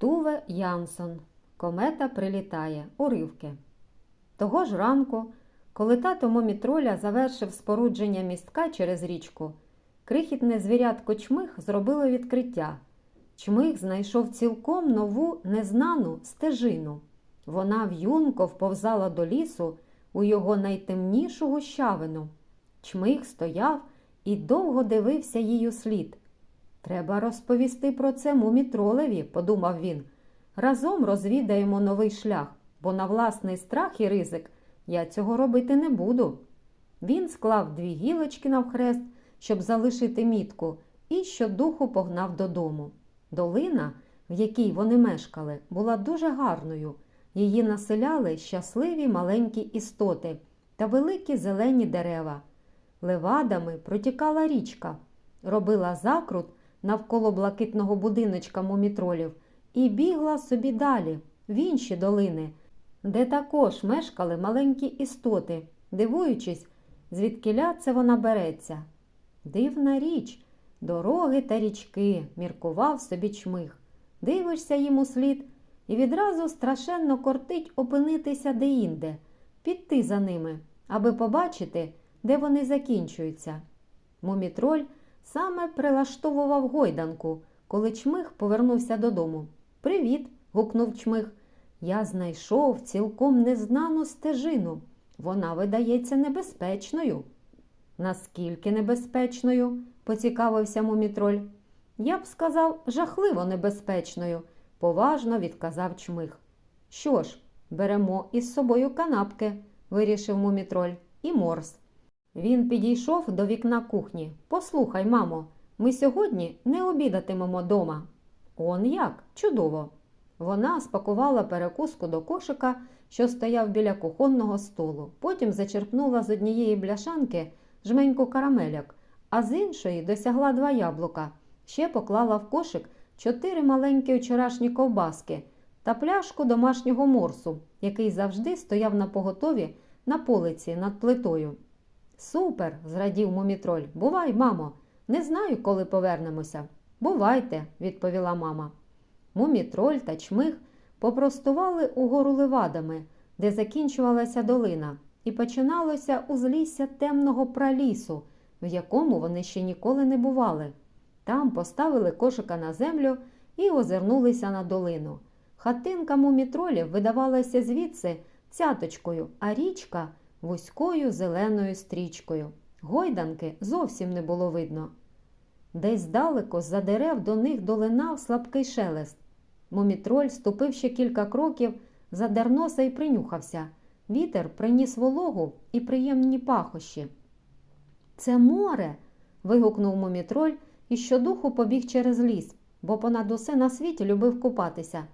Туве Янсон. Комета прилітає. Уривки. Того ж ранку, коли тато Момітроля завершив спорудження містка через річку, крихітне звірятко чмих зробило відкриття. Чмих знайшов цілком нову незнану стежину. Вона в'юнко вповзала до лісу у його найтемнішу гущавину. Чмих стояв і довго дивився у слід. Треба розповісти про це мумітролеві, подумав він. Разом розвідаємо новий шлях, бо на власний страх і ризик я цього робити не буду. Він склав дві гілочки навхрест, щоб залишити мітку, і щодуху погнав додому. Долина, в якій вони мешкали, була дуже гарною. Її населяли щасливі маленькі істоти та великі зелені дерева. Левадами протікала річка, робила закрут навколо блакитного будиночка мумітролів і бігла собі далі, в інші долини, де також мешкали маленькі істоти, дивуючись, звідкиля це вона береться. Дивна річ, дороги та річки, міркував собі чмих. Дивишся їм у слід, і відразу страшенно кортить опинитися деінде, піти за ними, аби побачити, де вони закінчуються. Мумітроль саме прилаштовував гойданку, коли чмих повернувся додому. Привіт. гукнув чмих. Я знайшов цілком незнану стежину. Вона видається небезпечною. Наскільки небезпечною? поцікавився мумітроль. Я б сказав, жахливо небезпечною, поважно відказав чмих. Що ж, беремо із собою канапки, вирішив мумітроль, і морс. Він підійшов до вікна кухні. Послухай, мамо, ми сьогодні не обідатимемо дома. Он як? Чудово. Вона спакувала перекуску до кошика, що стояв біля кухонного столу. Потім зачерпнула з однієї бляшанки жменьку карамеляк, а з іншої досягла два яблука. Ще поклала в кошик чотири маленькі вчорашні ковбаски та пляшку домашнього морсу, який завжди стояв на поготові на полиці над плитою. Супер, зрадів мумітроль. Бувай, мамо, не знаю, коли повернемося. Бувайте, відповіла мама. Мумітроль та чмих попростували угору левадами, де закінчувалася долина, і починалося узлісся темного пралісу, в якому вони ще ніколи не бували. Там поставили кошика на землю і озирнулися на долину. Хатинка мумітролів видавалася звідси цяточкою, а річка вузькою зеленою стрічкою. Гойданки зовсім не було видно. Десь далеко з-за дерев до них долинав слабкий шелест. Мумітроль ступив ще кілька кроків, задер носа і принюхався. Вітер приніс вологу і приємні пахощі. Це море. вигукнув мумітроль і щодуху побіг через ліс, бо понад усе на світі любив купатися.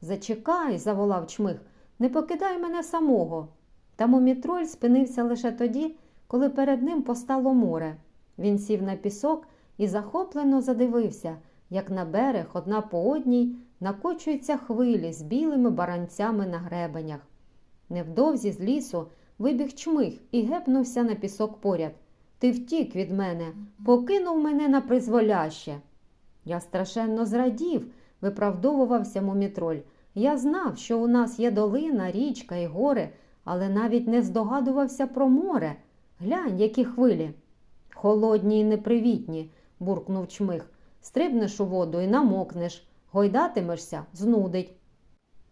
Зачекай, заволав чмих, не покидай мене самого. Та мумітроль спинився лише тоді, коли перед ним постало море. Він сів на пісок і захоплено задивився, як на берег одна по одній накочуються хвилі з білими баранцями на гребенях. Невдовзі з лісу вибіг чмих і гепнувся на пісок поряд. Ти втік від мене, покинув мене на призволяще. Я страшенно зрадів, виправдовувався мумітроль. Я знав, що у нас є долина, річка і гори, але навіть не здогадувався про море. Глянь, які хвилі. Холодні і непривітні, буркнув чмих. Стрибнеш у воду і намокнеш, гойдатимешся, знудить.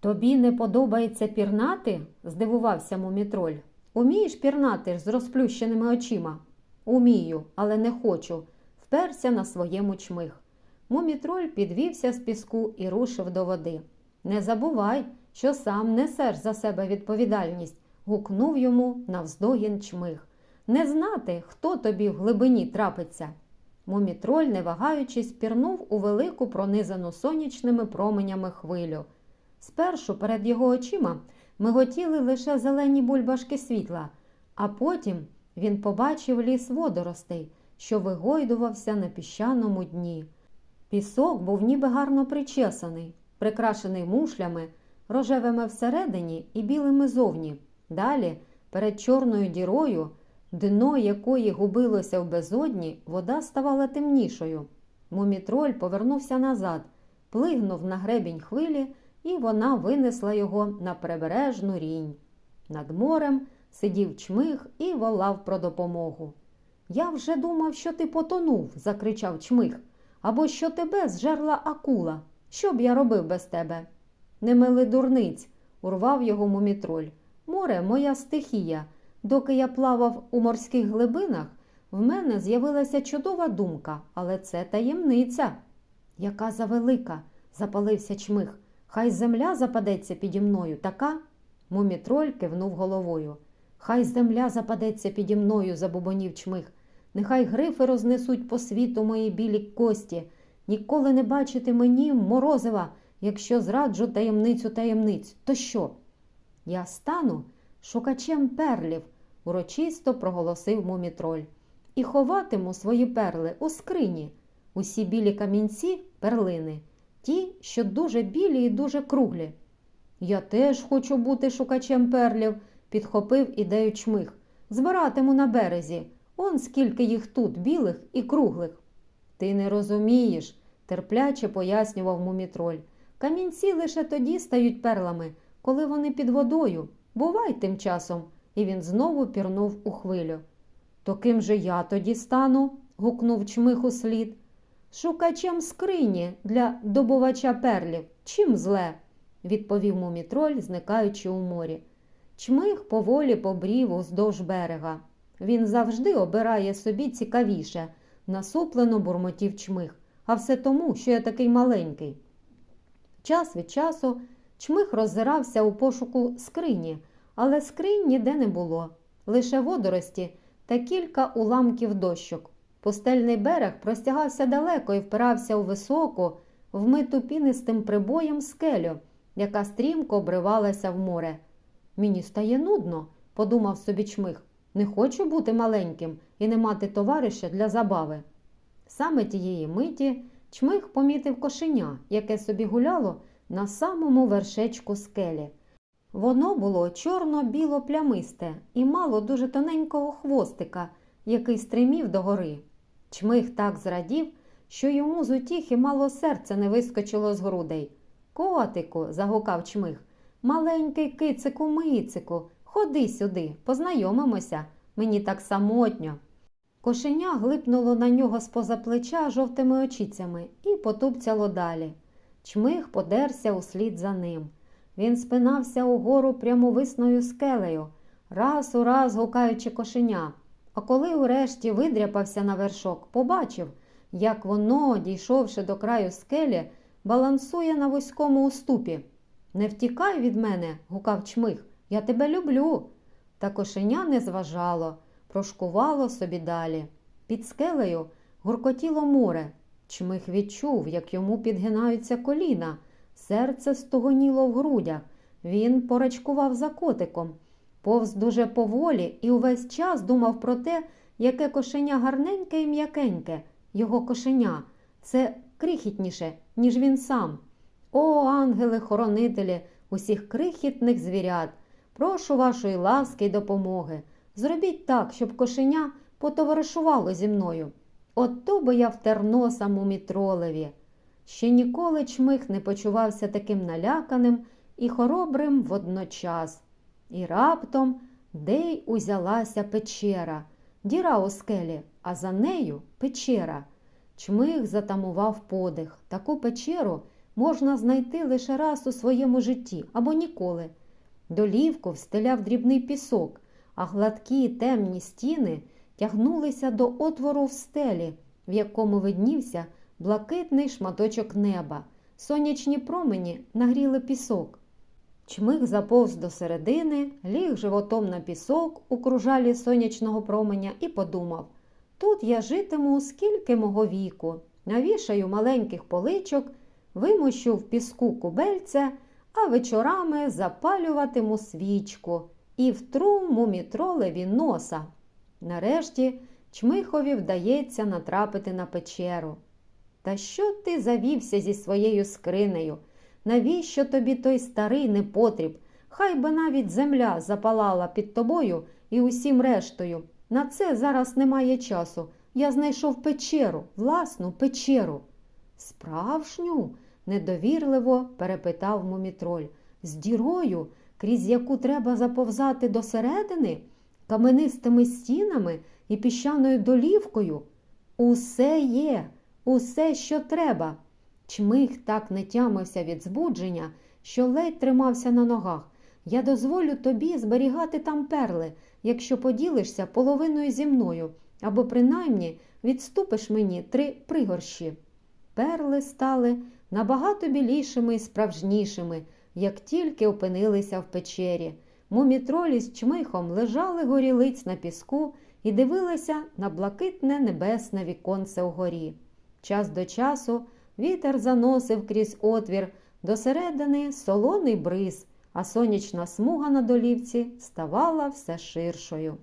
Тобі не подобається пірнати? здивувався мумітроль. Умієш пірнати з розплющеними очима? Умію, але не хочу, вперся на своєму чмих. Мумітроль підвівся з піску і рушив до води. Не забувай, що сам несеш за себе відповідальність, гукнув йому навздогін чмих. Не знати, хто тобі в глибині трапиться. Мумітроль, не вагаючись, пірнув у велику пронизану сонячними променями хвилю. Спершу перед його очима миготіли лише зелені бульбашки світла, а потім він побачив ліс водоростей, що вигойдувався на піщаному дні. Пісок був ніби гарно причесаний, прикрашений мушлями, рожевими всередині і білими зовні. Далі, перед чорною дірою, дно якої губилося в безодні, вода ставала темнішою. Мумітроль повернувся назад, плигнув на гребінь хвилі, і вона винесла його на прибережну рінь. Над морем сидів чмих і волав про допомогу. Я вже думав, що ти потонув, закричав чмих, або що тебе зжерла акула. Що б я робив без тебе? Не дурниць, урвав його мумітроль. Море моя стихія. Доки я плавав у морських глибинах, в мене з'явилася чудова думка, але це таємниця. Яка завелика, запалився чмих. Хай земля западеться піді мною, така? Мумітроль кивнув головою. Хай земля западеться піді мною, забубонів чмих. Нехай грифи рознесуть по світу мої білі кості. Ніколи не бачити мені морозива, якщо зраджу таємницю таємниць. То що? Я стану шукачем перлів, урочисто проголосив мумітроль, і ховатиму свої перли у скрині. Усі білі камінці перлини, ті, що дуже білі і дуже круглі. Я теж хочу бути шукачем перлів, підхопив ідею чмих. Збиратиму на березі. Он скільки їх тут, білих і круглих. Ти не розумієш, терпляче пояснював мумітроль. Камінці лише тоді стають перлами, коли вони під водою. Бувай тим часом. І він знову пірнув у хвилю. То ким же я тоді стану? гукнув чмих у слід. Шукачем скрині для добувача перлів. Чим зле? відповів мумітроль, зникаючи у морі. Чмих поволі побрів уздовж берега. Він завжди обирає собі цікавіше, насуплено бурмотів чмих, а все тому, що я такий маленький. Час від часу чмих роззирався у пошуку скрині, але скринь ніде не було, лише водорості та кілька уламків дощок. Пустельний берег простягався далеко і впирався у високу, вмиту пінистим прибоєм скелю, яка стрімко обривалася в море. Мені стає нудно, подумав собі чмих. Не хочу бути маленьким і не мати товариша для забави. Саме тієї миті чмих помітив кошеня, яке собі гуляло на самому вершечку скелі. Воно було чорно-біло плямисте і мало дуже тоненького хвостика, який стримів догори. Чмих так зрадів, що йому з утіхи мало серце не вискочило з грудей. Котику, загукав чмих, маленький кицику мицику, ходи сюди, познайомимося, мені так самотньо. Кошеня глипнуло на нього з-поза плеча жовтими очицями і потупцяло далі. Чмих подерся услід за ним. Він спинався угору прямовисною скелею, раз у раз гукаючи кошеня. А коли урешті видряпався на вершок, побачив, як воно, дійшовши до краю скелі, балансує на вузькому уступі. Не втікай від мене, гукав чмих, я тебе люблю. Та кошеня не зважало, прошкувало собі далі. Під скелею гуркотіло море. Чмих відчув, як йому підгинаються коліна. Серце стогоніло в грудях. Він порачкував за котиком. Повз дуже поволі і увесь час думав про те, яке кошеня гарненьке і м'якеньке. Його кошеня. Це крихітніше, ніж він сам. О, ангели-хоронителі усіх крихітних звірят, прошу вашої ласки й допомоги. Зробіть так, щоб кошеня потоваришувало зі мною. От то би я втер носа мумітролеві. Ще ніколи чмих не почувався таким наляканим і хоробрим водночас. І раптом дей узялася печера, діра у скелі, а за нею печера. Чмих затамував подих. Таку печеру можна знайти лише раз у своєму житті або ніколи. Долівку встеляв дрібний пісок, а гладкі темні стіни тягнулися до отвору в стелі, в якому виднівся блакитний шматочок неба. Сонячні промені нагріли пісок. Чмих заповз до середини, ліг животом на пісок у кружалі сонячного променя і подумав тут я житиму скільки мого віку, навішаю маленьких поличок, вимущу в піску кубельце, а вечорами запалюватиму свічку і втру мумітролеві носа. Нарешті чмихові вдається натрапити на печеру. Та що ти завівся зі своєю скринею? Навіщо тобі той старий непотріб? Хай би навіть земля запалала під тобою і усім рештою. На це зараз немає часу. Я знайшов печеру, власну печеру. Справжню? недовірливо перепитав мумітроль. З дірою, крізь яку треба заповзати до середини, каменистими стінами і піщаною долівкою. Усе є, усе, що треба. Чмих так не тямився від збудження, що ледь тримався на ногах. Я дозволю тобі зберігати там перли, якщо поділишся половиною зі мною, або принаймні відступиш мені три пригорщі. Перли стали набагато білішими і справжнішими, як тільки опинилися в печері. Мумітролі з чмихом лежали горілиць на піску і дивилися на блакитне небесне віконце угорі. Час до часу вітер заносив крізь отвір до середини солоний бриз, а сонячна смуга на долівці ставала все ширшою.